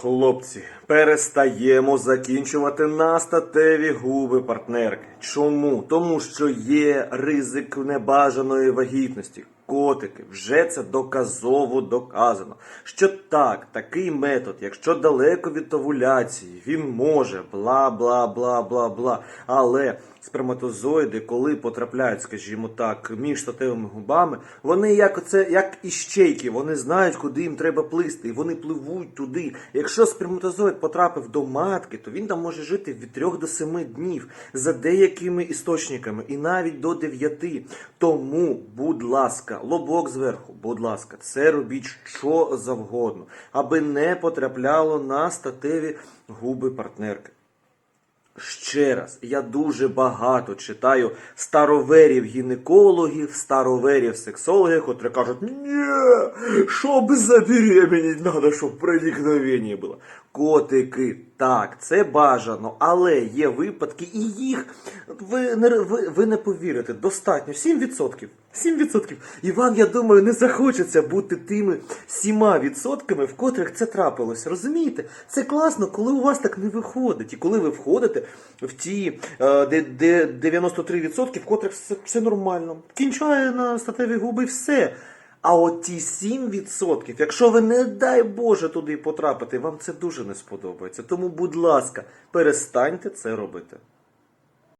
Хлопці, перестаємо закінчувати на статеві губи партнерки. Чому? Тому що є ризик небажаної вагітності. Котики, вже це доказово доказано. Що так, такий метод, якщо далеко від овуляції, він може бла бла бла бла бла. Але сперматозоїди, коли потрапляють, скажімо так, між статевими губами, вони як оце, як іщейки, вони знають, куди їм треба плисти, і вони пливуть туди. Якщо сперматозоїд потрапив до матки, то він там може жити від 3 до 7 днів за деякими істочниками, і навіть до 9. Тому, будь ласка, лобок зверху, будь ласка, це робіть що завгодно, аби не потрапляло на статеві губи партнерки. Ще раз, я дуже багато читаю староверів гінекологів, староверів сексологів, котрі кажуть, ні, щоб забеременіть, треба, щоб проникновення було. Котики, так, це бажано, але є випадки, і їх ви ви, ви не повірите, достатньо 7%. 7%. І вам, я думаю, не захочеться бути тими 7%, в котрих це трапилось. Розумієте? Це класно, коли у вас так не виходить. І коли ви входите в ті е, де, де 93%, в котрих все, все нормально. Кінчає на статеві губи все. А от ті 7%, якщо ви, не дай Боже, туди потрапите, вам це дуже не сподобається. Тому, будь ласка, перестаньте це робити.